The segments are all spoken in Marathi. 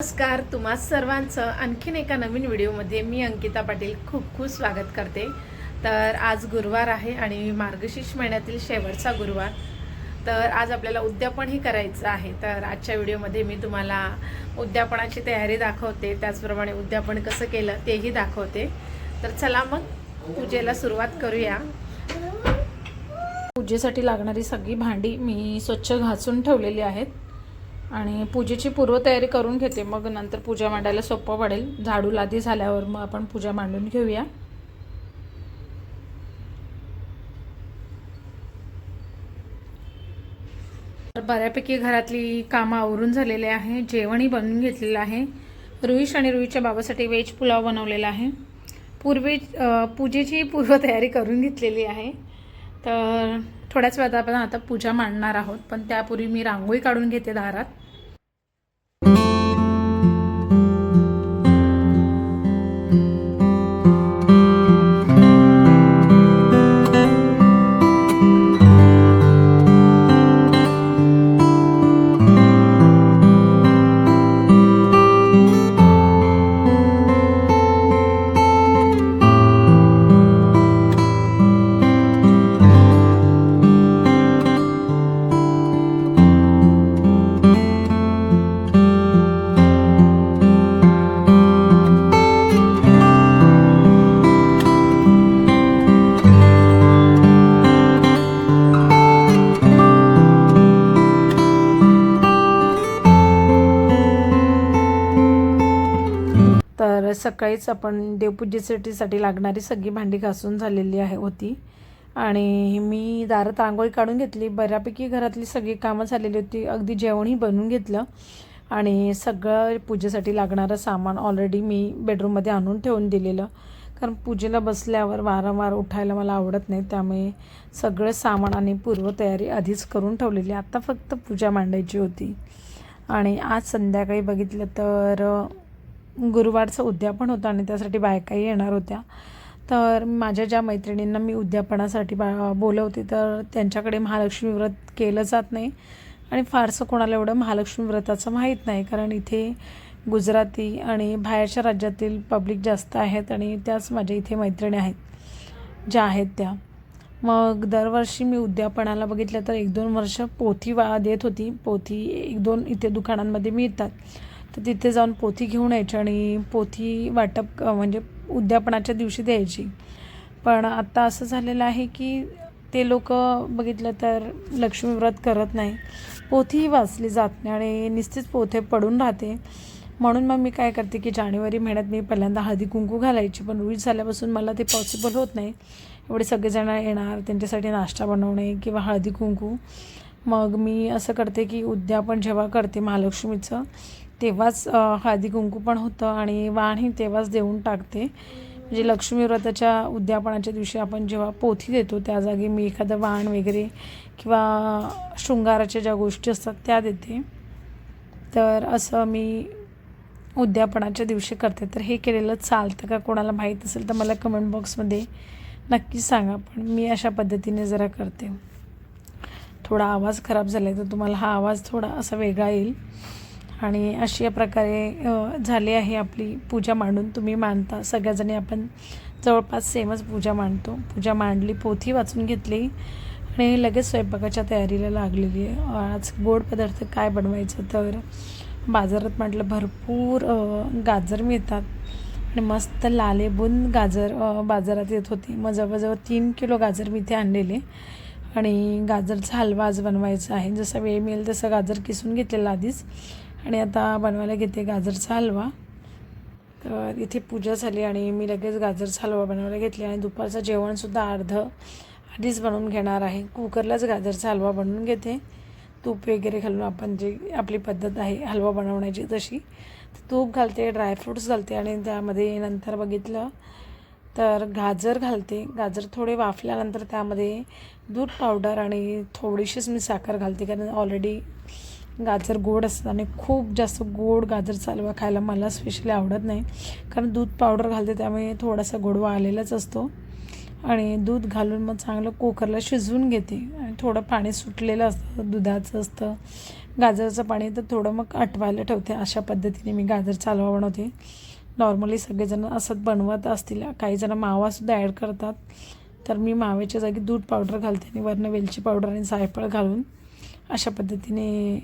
नमस्कार तुम्हा सर्वांचं आणखीन एका नवीन व्हिडिओमध्ये मी अंकिता पाटील खूप खूप स्वागत करते. तर आज गुरुवार आहे आणि मार्गशीर्ष महिन्यातील शेवटचा गुरुवार. तर आज आपल्याला उद्यापनही करायचं आहे. तर आजच्या व्हिडिओमध्ये मी तुम्हाला उद्यापनाची तयारी दाखवते. त्याचप्रमाणे उद्यापन कसं केलं तेही दाखवते. तर चला मग पूजेला सुरुवात करूया. पूजेसाठी लागणारी सगळी भांडी मी स्वच्छ घासून ठेवलेली आहेत. आणि पूजेची पूर्वतयारी करून घेते. मग नंतर पूजा मांडायला सोपं पडेल. झाडू लादी झाल्यावर मग आपण पूजा मांडून घेऊया. तर बऱ्यापैकी घरातली कामं आवरून झालेली आहे. जेवणही बनवून घेतलेलं आहे. रुईश आणि रुईच्या बाबासाठी व्हेज पुलाव बनवलेला आहे. पूर्वी पूजेची पूर्वतयारी करून घेतलेली आहे. तर थोड्याच वेळात आपण आता पूजा मांडणार आहोत पण त्यापूर्वी मी रांगोळी काढून घेते दारात. सकाळीच आपण देवपूजेसाठीसाठी लागणारी सगळी भांडी घासून झालेली आहे होती. आणि मी दारात रांगोळी काढून घेतली. बऱ्यापैकी घरातली सगळी कामं झालेली होती. अगदी जेवणही बनवून घेतलं. आणि सगळं पूजेसाठी लागणारं सामान ऑलरेडी मी बेडरूममध्ये आणून ठेवून दिलेलं. कारण पूजेला बसल्यावर वारंवार उठायला मला आवडत नाही. त्यामुळे सगळं सामान आणि पूर्वतयारी आधीच करून ठेवलेली. आता फक्त पूजा मांडायची होती. आणि आज संध्याकाळी बघितलं तर गुरुवारचं उद्यापन होतं आणि त्यासाठी बायकाही येणार होत्या. तर माझ्या ज्या मैत्रिणींना मी उद्यापनासाठी बा बोलवते तर त्यांच्याकडे महालक्ष्मी व्रत केलं जात नाही. आणि फारसं कोणाला एवढं महालक्ष्मी व्रताचं माहीत नाही कारण इथे गुजराती आणि बाहेरच्या राज्यातील पब्लिक जास्त आहेत आणि त्याच माझ्या इथे मैत्रिणी आहेत ज्या आहेत त्या. मग दरवर्षी मी उद्यापनाला बघितलं तर एक दोन वर्ष पोथी वा देत होती. पोथी एक दोन इथे दुकानांमध्ये मिळतात. तर तिथे जाऊन पोथी घेऊन यायची आणि पोथी वाटप म्हणजे उद्यापनाच्या दिवशी द्यायची. पण आत्ता असं झालेलं आहे की ते लोक बघितलं तर लक्ष्मी व्रत करत नाही. पोथीही वाचली जात नाही आणि नुसतीच पोथे पडून राहते. म्हणून मग मी काय करते की जानेवारी महिन्यात मी पहिल्यांदा हळदी कुंकू घालायची पण रुईज झाल्यापासून मला ते पॉसिबल होत नाही. एवढे सगळेजण येणार त्यांच्यासाठी नाश्ता बनवणे किंवा हळदी कुंकू. मग मी असं करते की उद्यापन जेव्हा करते महालक्ष्मीचं तेव्हाच हळदी कुंकू पण होतं आणि वाणही तेव्हाच देऊन टाकते. म्हणजे लक्ष्मी व्रताच्या उद्यापनाच्या दिवशी आपण जेव्हा पोथी देतो त्या जागी मी एखादं वाण वगैरे किंवा शृंगाराच्या ज्या गोष्टी असतात त्या देते. तर असं मी उद्यापनाच्या दिवशी करते. तर हे केलेलं चालतं का कोणाला माहीत असेल तर मला कमेंट बॉक्समध्ये नक्की सांगा. पण मी अशा पद्धतीने जरा करते. थोडा आवाज खराब झाला आहे तर तुम्हाला हा आवाज थोडा असा वेगळा येईल. आणि अशा प्रकारे झाली आहे आपली पूजा मांडून. तुम्ही मांडता सगळ्याजणी आपण जवळपास सेमच पूजा मांडतो. पूजा मांडली पोथी वाचून घेतली आणि लगेच स्वयंपाकाच्या तयारीला लागलेली आहे. आज गोड पदार्थ काय बनवायचं तर बाजारात म्हटलं भरपूर गाजर मिळतात आणि मस्त लालेबुंद गाजर बाजारात येत होती. मग जवळजवळ तीन किलो गाजर मी इथे आणलेले आणि गाजरचा हलवा आज बनवायचा आहे. जसा वेळ मिळेल तसं गाजर किसून घेतलेला आधीच. आणि आता बनवायला घेते गाजरचा हलवा. तर इथे पूजा झाली आणि मी लगेच गाजरचा हलवा बनवायला घेतली आणि दुपारचं जेवणसुद्धा अर्धं आधीच बनवून घेणार आहे. कुकरलाच गाजरचा हलवा बनवून घेते. तूप वगैरे घालून आपण जे आपली पद्धत आहे हलवा बनवण्याची तशी. तूप घालते ड्रायफ्रूट्स घालते आणि त्यामध्ये नंतर बघितलं तर गाजर घालते. गाजर थोडे वाफल्यानंतर त्यामध्ये दूध पावडर आणि थोडीशीच मी साखर घालते कारण ऑलरेडी गाजर गोड असतात आणि खूप जास्त गोड गाजर चालवा खायला मला स्पेशली आवडत नाही. कारण दूध पावडर घालते त्यामुळे थोडासा गोडवा आलेलाच असतो. आणि दूध घालून मग चांगलं कुकरला शिजवून घेते. आणि थोडं पाणी सुटलेलं असतं दुधाचं असतं. गाजरचं पाणी तर थोडं मग आटवायला ठेवते. अशा पद्धतीने मी गाजर चालवा बनवते. नॉर्मली सगळेजण असंच बनवत असतील. काही जण मावासुद्धा ॲड करतात. तर मी मावेच्या जागी दूध पावडर घालते आणि वरनं वेलची पावडर आणि जायफळ घालून अशा पद्धतीने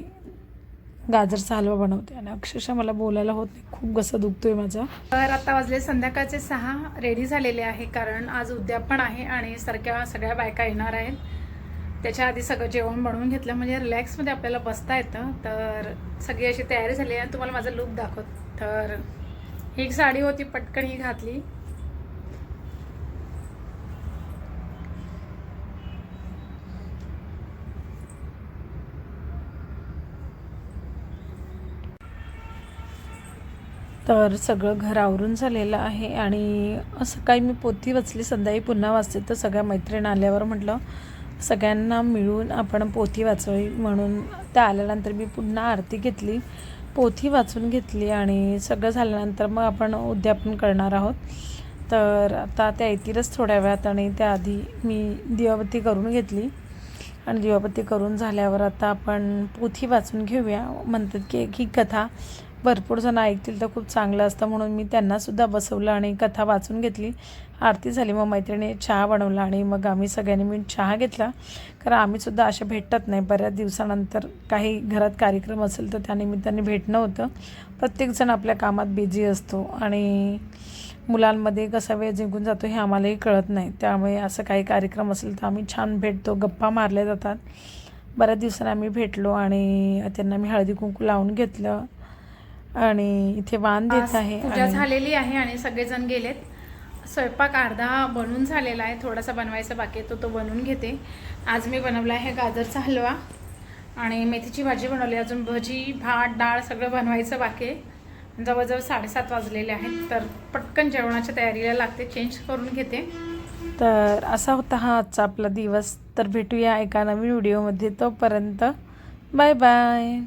गाजरचा हलवा बनवते आणि अक्षरशः मला बोलायला होत नाही. खूप घसा दुखतोय माझा. तर आता वाजले संध्याकाळचे सहा. रेडी झालेले आहे कारण आज उद्या पण आहे आणि सारख्या सगळ्या बायका येणार आहेत. त्याच्या आधी सगळं जेवण बनवून घेतलं. म्हणजे रिलॅक्समध्ये आपल्याला बसता येतं. तर सगळी अशी तयारी झाली आणि तुम्हाला माझा लुक दाखवत. तर ही एक साडी होती पटकन ही घातली. तर सगळं घर आवरून झालेलं आहे आणि सकाळी मी पोथी वाचली संध्याकाळी पुन्हा वाचते. तर सगळ्या मैत्रीण आल्यावर म्हटलं सगळ्यांना मिळून आपण पोथी वाचावी म्हणून. त्या आल्यानंतर मी पुन्हा आरती घेतली पोथी वाचून घेतली आणि सगळं झाल्यानंतर मग आपण उद्यापन करणार आहोत. तर आता त्या येतीलच थोड्या वेळात आणि त्याआधी मी दिवाबत्ती करून घेतली. आणि दिवाबत्ती करून झाल्यावर आता आपण पोथी वाचून घेऊया. म्हणतात की ही कथा भरपूर जण ऐकतील तर खूप चांगलं असतं म्हणून मी त्यांनासुद्धा बसवलं आणि कथा वाचून घेतली. आरती झाली मग मैत्रिणी चहा बनवला आणि मग आम्ही सगळ्यांनी मिळून चहा घेतला. कारण आम्हीसुद्धा असे भेटत नाही. बऱ्याच दिवसानंतर काही घरात कार्यक्रम असेल तर त्यानिमित्ताने भेटणं होतं. प्रत्येकजण आपल्या कामात बिझी असतो आणि मुलांमध्ये कसा वेळ जिंकून जातो हे आम्हालाही कळत नाही. त्यामुळे असं काही कार्यक्रम असेल तर आम्ही छान भेटतो. गप्पा मारल्या जातात. बऱ्याच दिवसांनी आम्ही भेटलो आणि त्यांना मी हळदी कुंकू लावून घेतलं. आणि इथे वाण देत आहे पूजा झालेली आहे आणि सगळेजण गेलेत. स्वयंपाक अर्धा बनून झालेला आहे थोडासा बनवायचा बाकी आहे तो तो बनवून घेते. आज मी बनवला आहे गाजरचा हलवा आणि मेथीची भाजी बनवली. अजून भजी भात डाळ सगळं बनवायचं बाकी आहे. जवळजवळ साडेसात वाजलेले आहेत तर पटकन जेवणाच्या तयारीला लागते चेंज करून घेते. तर असा होता हा आजचा आपला दिवस. तर भेटूया एका नवीन व्हिडिओमध्ये तोपर्यंत. Bye bye